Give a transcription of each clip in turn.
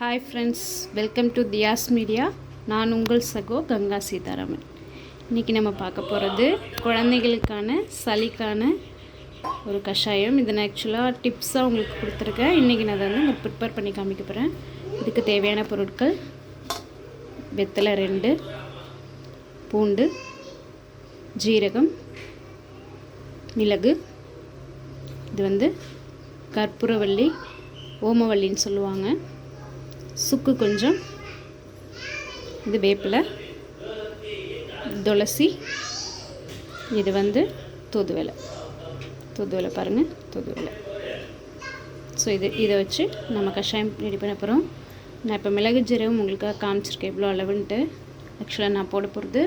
Hi friends welcome to Thiyas media நான் உங்கள் சகோ கங்கா சீதாராமன். இன்றைக்கி நம்ம பார்க்க போகிறது குழந்தைகளுக்கான சளிக்கான ஒரு கஷாயம். இதை நான் ஆக்சுவலாக டிப்ஸாக உங்களுக்கு கொடுத்துருக்கேன். இன்றைக்கி நான் அதை வந்து ப்ரிப்பேர் பண்ணி காமிக்க போகிறேன் இதுக்கு தேவையான பொருட்கள் வெத்தலை ரெண்டு பூண்டு ஜீரகம் மிளகு இது வந்து கற்பூரவள்ளி ஓமவல்லின்னு சொல்லுவாங்க. சுக்கு கொஞ்சம் இது வேப்பிலை துளசி இது வந்து தூதுவலை. தூதுவலை பாருங்கள் தூதுவலை. ஸோ இது இதை வச்சு நம்ம கஷாயம் ரெடி பண்ண போகிறோம் நான் இப்போ மிளகு ஜீரகம் உங்களுக்காக காமிச்சிருக்கேன் இவ்வளோ அளவுன்ட்டு. ஆக்சுவலாக நான் போட போகிறது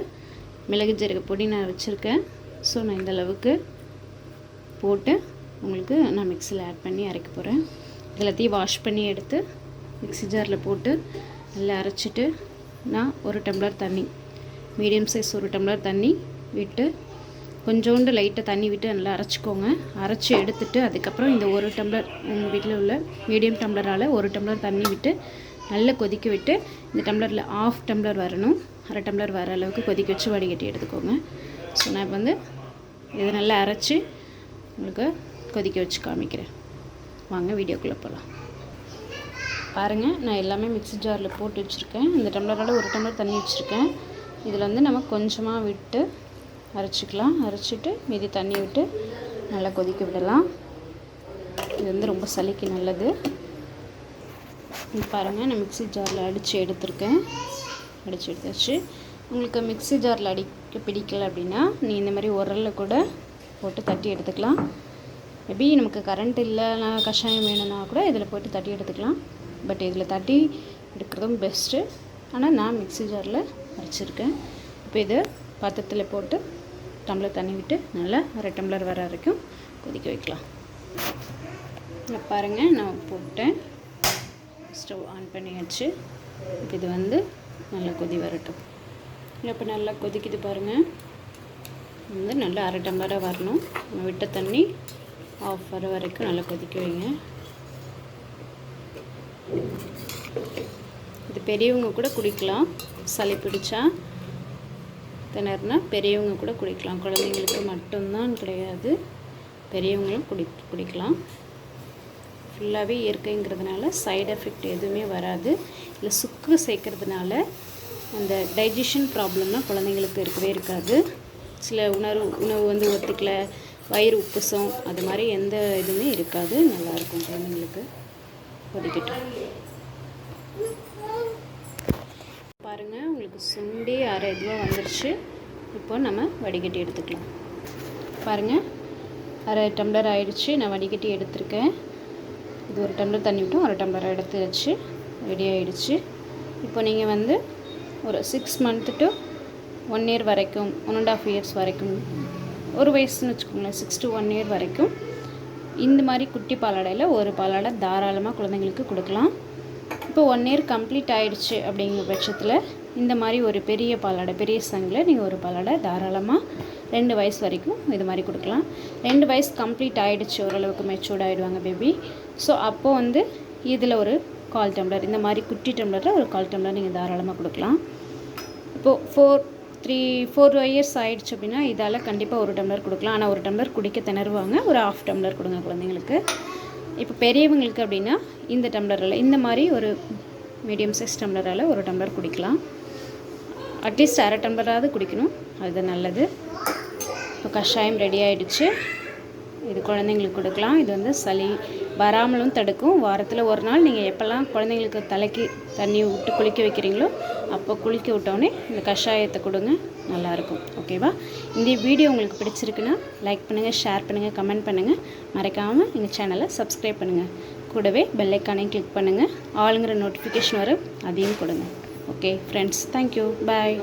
மிளகு ஜீரக பொடி நான் வச்சுருக்கேன். ஸோ நான் இந்த அளவுக்கு போட்டு உங்களுக்கு நான் மிக்சியில் ஆட் பண்ணி அரைக்க போகிறேன் எல்லாத்தையும் வாஷ் பண்ணி எடுத்து மிக்ஸி ஜாரில் போட்டு நல்லா அரைச்சிட்டு நான் ஒரு டம்ளர் தண்ணி மீடியம் சைஸ் ஒரு டம்ளர் தண்ணி விட்டு கொஞ்சோண்டு லைட்டாக தண்ணி விட்டு நல்லா அரைச்சிக்கோங்க. அரைச்சி எடுத்துட்டு அதுக்கப்புறம் இந்த ஒரு டம்ளர் உங்கள் வீட்டில் உள்ள மீடியம் டம்ளரால் ஒரு டம்ளர் தண்ணி விட்டு நல்லா கொதிக்க விட்டு இந்த டம்ளரில் ஆஃப் டம்ளர் வரணும். அரை டம்ளர் வர அளவுக்கு கொதிக்க வச்சு வடிகட்டி எடுத்துக்கோங்க. ஸோ நான் இப்போ வந்து இதை நல்லா அரைச்சி உங்களுக்கு கொதிக்க வச்சு காமிக்கிறேன். வாங்க வீடியோக்குள்ளே போகலாம் பாருங்கள் நான் எல்லாமே மிக்ஸி ஜாரில் போட்டு வச்சுருக்கேன். இந்த டம்ளரோட ஒரு டம்ளர் தண்ணி வச்சுருக்கேன். இதில் வந்து நம்ம கொஞ்சமாக விட்டு அரைச்சிக்கலாம். அரைச்சிட்டு மீதி தண்ணி விட்டு நல்லா கொதிக்க விடலாம். இது வந்து ரொம்ப சளிக்கு நல்லது. பாருங்கள் நான் மிக்ஸி ஜாரில் அடித்து எடுத்திருக்கேன். அடித்து எடுத்தாச்சு. உங்களுக்கு மிக்ஸி ஜாரில் அடிக்க பிடிக்கல அப்படின்னா நீ இந்த மாதிரி உரலில் கூட போட்டு தட்டி எடுத்துக்கலாம். மேபி நமக்கு கரண்ட் இல்லைனா கஷாயம் வேணும்னா கூட இதில் போட்டு தட்டி எடுத்துக்கலாம். பட் இதில் தட்டி எடுக்கிறதும் பெஸ்ட்டு ஆனால் நான் மிக்ஸி ஜாரில் அரைச்சிருக்கேன். இப்போ இதை பாத்திரத்தில் போட்டு டம்ளர் தண்ணி விட்டு நல்லா அரை டம்ளர் வர வரைக்கும் கொதிக்க வைக்கலாம். இல்லை பாருங்கள் நான் போட்டேன். ஸ்டவ் ஆன் பண்ணியாச்சு. இப்போ இது வந்து நல்லா கொதி வரட்டும். இப்போ நல்லா கொதிக்குது பாருங்கள் வந்து நல்லா அரை டம்ளராக வரணும். விட்ட தண்ணி ஆஃப் வர வரைக்கும் நல்லா கொதிக்க வைங்க. இது பெரியவங்க கூட குடிக்கலாம். சளி பிடிச்சா திணறுனா பெரியவங்க கூட குடிக்கலாம். குழந்தைங்களுக்கு மட்டும்தான் கிடையாது. பெரியவங்களும் குடி குடிக்கலாம். ஃபுல்லாகவே இயற்கைங்கிறதுனால சைடு எஃபெக்ட் எதுவுமே வராது. இல்லை சுக்கு சேர்க்கறதுனால அந்த டைஜஷன் ப்ராப்ளம்லாம் குழந்தைங்களுக்கு இருக்கவே இருக்காது. சில உணர்வு உணவு வந்து ஒத்துக்கல. வயிறு உப்புசம் அது மாதிரி எந்த இதுவுமே இருக்காது. நல்லாயிருக்கும் குழந்தைங்களுக்கு. கொதிக்கட்டும். பாருங்கள் உங்களுக்கு சுண்டி அரை இதுவாக வந்துருச்சு. இப்போ நம்ம வடிகட்டி எடுத்துக்கலாம். பாருங்கள் அரை டம்ளர் ஆயிடுச்சு. நான் வடிகட்டி எடுத்திருக்கேன். இது ஒரு டம்ளர் தண்ணி விட்டும் அரை டம்ளர் எடுத்து வச்சு ரெடி ஆகிடுச்சு இப்போ நீங்கள் வந்து ஒரு six months to one year வரைக்கும் ஒன் அண்ட் ஆஃப் இயர்ஸ் வரைக்கும் ஒரு வயசுன்னு வச்சுக்கோங்களேன் சிக்ஸ் டு ஒன் இயர் வரைக்கும் இந்த மாதிரி குட்டி பாலாடையில் ஒரு பாலாடை தாராளமாக குழந்தைங்களுக்கு கொடுக்கலாம். இப்போ ஒன் இயர் கம்ப்ளீட் ஆகிடுச்சு அப்படிங்கிற பட்சத்தில் இந்த மாதிரி ஒரு பெரிய பாலாடை பெரிய சங்கில் நீங்கள் ஒரு பாலாடை தாராளமாக ரெண்டு வயசு வரைக்கும் இது மாதிரி கொடுக்கலாம். ரெண்டு வயசு கம்ப்ளீட் ஆகிடுச்சு ஓரளவுக்கு மெச்சூர்ட் ஆகிடுவாங்க பேபி ஸோ அப்போது வந்து இதில் ஒரு கால் டம்ளர் இந்த மாதிரி குட்டி டம்ளரில் ஒரு கால் டம்ளர் நீங்கள் தாராளமாக கொடுக்கலாம். இப்போது ஃபோர் த்ரீ ஃபோர் இயர்ஸ் ஆயிடுச்சு அப்படின்னா இதால் கண்டிப்பாக ஒரு டம்ளர் கொடுக்கலாம். ஆனால் ஒரு டம்ளர் குடிக்க திணறுவாங்க. ஒரு ஆஃப் டம்ளர் கொடுங்க குழந்தைங்களுக்கு. இப்போ பெரியவங்களுக்கு அப்படின்னா இந்த டம்ளரில் இந்த மாதிரி ஒரு மீடியம் சைஸ் டம்ளரால் ஒரு டம்ளர் குடிக்கலாம். அட்லீஸ்ட் அரை டம்ளராவது குடிக்கணும். அது நல்லது. இப்போ கஷாயம் ரெடி ஆகிடுச்சு இது குழந்தைங்களுக்கு கொடுக்கலாம். இது வந்து சளி வராமலும் தடுக்கும். வாரத்தில் ஒரு நாள் நீங்கள் எப்போல்லாம் குழந்தைங்களுக்கு தலைக்கு தண்ணி விட்டு குளிக்க வைக்கிறீங்களோ அப்போ குளிக்க விட்டோடனே இந்த கஷாயத்தை கொடுங்க. நல்லாயிருக்கும். ஓகேவா இந்த வீடியோ உங்களுக்கு பிடிச்சிருக்குன்னா லைக் பண்ணுங்கள் ஷேர் பண்ணுங்கள் கமெண்ட் பண்ணுங்கள் மறக்காமல் எங்கள் சேனலை சப்ஸ்கிரைப் பண்ணுங்கள் கூடவே பெல்லைக்கானையும் கிளிக் பண்ணுங்கள் ஆளுங்கிற நோட்டிஃபிகேஷன் வரும் அதையும் கொடுங்க. Okay friends thank you bye